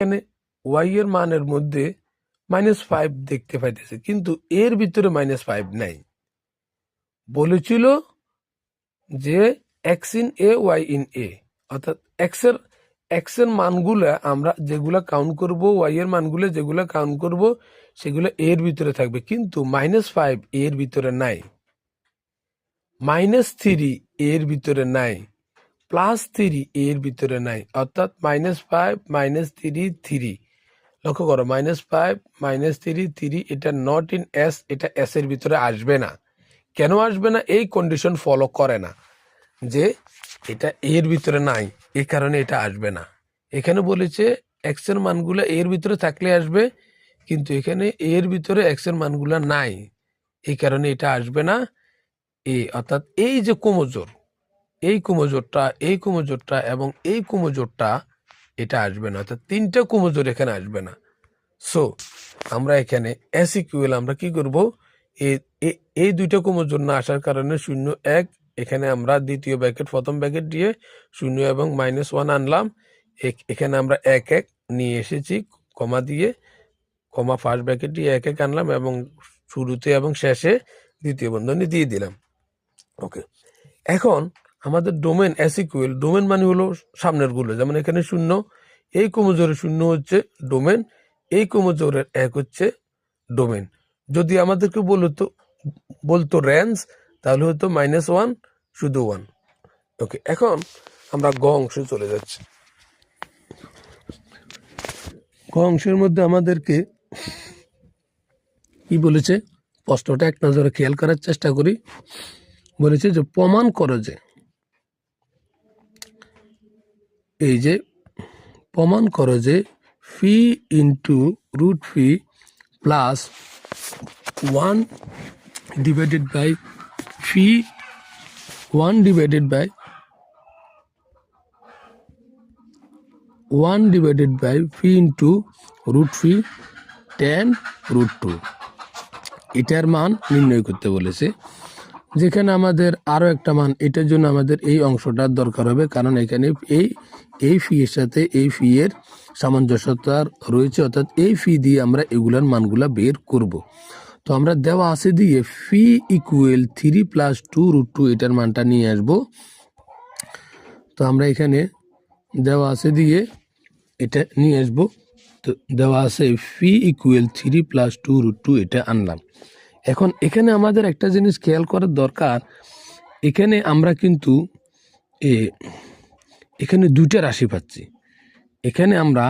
এখানে ওয়াই এর মানের মধ্যে মাইনাস ফাইভ দেখতে পাইতেছে, কিন্তু এর ভিতরে মাইনাস ফাইভ নাই। বলেছিল যে x in A y in A অর্থাৎ এক্সের এক্সের মানগুলা আমরা যেগুলা কাউন্ট করব ওয়াই এর মানগুলো যেগুলা কাউন্ট করব, সেগুলো এর ভিতরে থাকবে, কিন্তু মাইনাস ফাইভ এর ভিতরে নাই। মাইনাস থ্রি এর ভিতরে নাই। প্লাস থ্রি এর ভিতরে নাই। অর্থাৎ minus five minus three three লক্ষ্য করো minus five minus three three এটা নট ইন এস এটা এস এর ভিতরে আসবে না। কেন আসবে না? এই কন্ডিশন ফলো করে না যে এটা এর ভিতরে নাই, এ কারণে এটা আসবে না। এখানে বলেছে এক্সের মানগুলো এর ভিতরে থাকলে আসবে, কিন্তু এখানে এর ভিতরে এক্সের মানগুলো নাই এই কারণে এটা আসবে না, এ। অর্থাৎ এই যে কুমজোর এই কুমজোরটা এই কুমজোরটা এবং এই কুমজোরটা এটা আসবে না। অর্থাৎ তিনটা কুমজোর এখানে আসবে না। সো আমরা এখানে এস ইকুয়াল আমরা কি করব? এই দুইটা কুমজোর না আসার কারণে শূন্য এক, এখানে আমরা দ্বিতীয় ব্যাকেট, প্রথম ব্যাকেট দিয়ে শূন্য এবং মাইনাস ওয়ান আনলাম। এখানে আমরা এক এক নিয়ে এসেছি, কমা দিয়ে, কমা ফার্স্ট ব্র্যাকেট দিয়ে এক এক আনলাম এবং শুরুতে এবং শেষে দ্বিতীয় বন্ধনী দিয়ে দিলাম। ওকে এখন আমাদের ডোমেন অ্যাসিকুয়েল ডোমেন মানে হলো সামনেরগুলো, যেমন এখানে শূন্য, এই ক্রোমোজোরের শূন্য হচ্ছে ডোমেন এই ক্রোমোজোরের এক হচ্ছে ডোমেন যদি আমাদেরকে বলতো বলতো রেঞ্জ তাহলে হতো মাইনাস ওয়ান শুধু ওয়ান ওকে এখন আমরা গ অংশে চলে যাচ্ছি। গ অংশের মধ্যে আমাদেরকে কি বলেছে? প্রশ্নটা এক নজরে খেয়াল করার চেষ্টা করি। বলেছে যে প্রমাণ করো যে এই যে প্রমাণ করো যে phi into root phi plus one divided by phi one divided by one divided by phi into root phi ten root two এটার মান নির্ণয় করতে বলেছে। যেখানে আমাদের আরও একটা মান, এটার জন্য আমাদের এই অংশটার দরকার হবে, কারণ এখানে এই এই ফি এর সাথে এই ফি এর সামঞ্জস্যতা রয়েছে, অর্থাৎ এই ফি দিয়ে আমরা এগুলার মানগুলা বের করব। তো আমরা দেওয়া আছে দিয়ে phi equal three plus two root two এটার মানটা নিয়ে আসব। তো আমরা এখানে দেওয়া আছে দিয়ে এটা নিয়ে আসব। তো দেওয়া আছে phi equal three plus two root two এটা আনলাম। এখন এখানে আমাদের একটা জিনিস খেয়াল করার দরকার। এখানে আমরা কিন্তু এ, এখানে দুইটা রাশি পাচ্ছি। এখানে আমরা